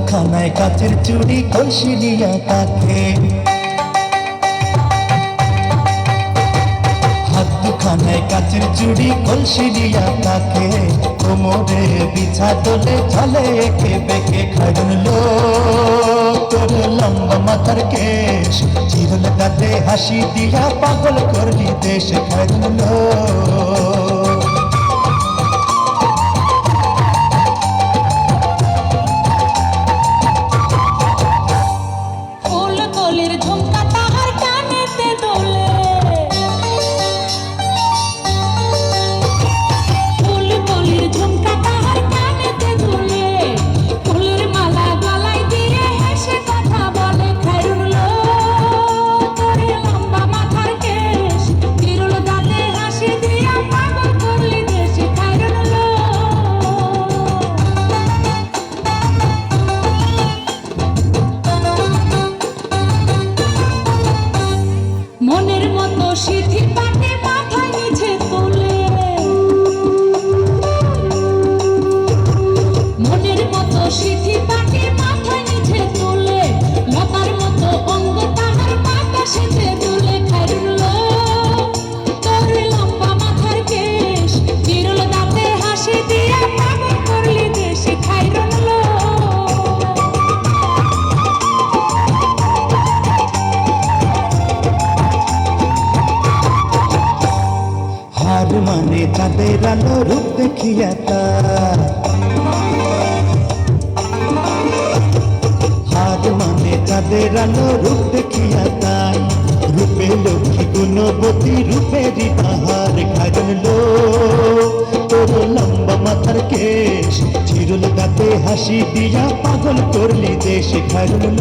খানায় কাচের চুড়ি কলসি নিয়া তাকে। হাত দুখানায় কাচের চুড়ি কলসি নিয়া তাকে। কোমরে বিছা তোলে চলে একে বেঁকে লোক। তোর লম্বা মাথার কেশ, চিরল তাতে হাসি দিয়া পাগল করলি দেশ খাইন চাঁদের আলো রূপ দেখিয়া তার। চাঁদের আলো রূপ দেখিয়া তাই। রূপে লক্ষ্মী গুণবতী, রূপেরই বাহার খাজন লো তোর লম্বা মাথার কেশ, চিরল দাঁতে হাসি দিয়া পাগল করলি দেশ খাজন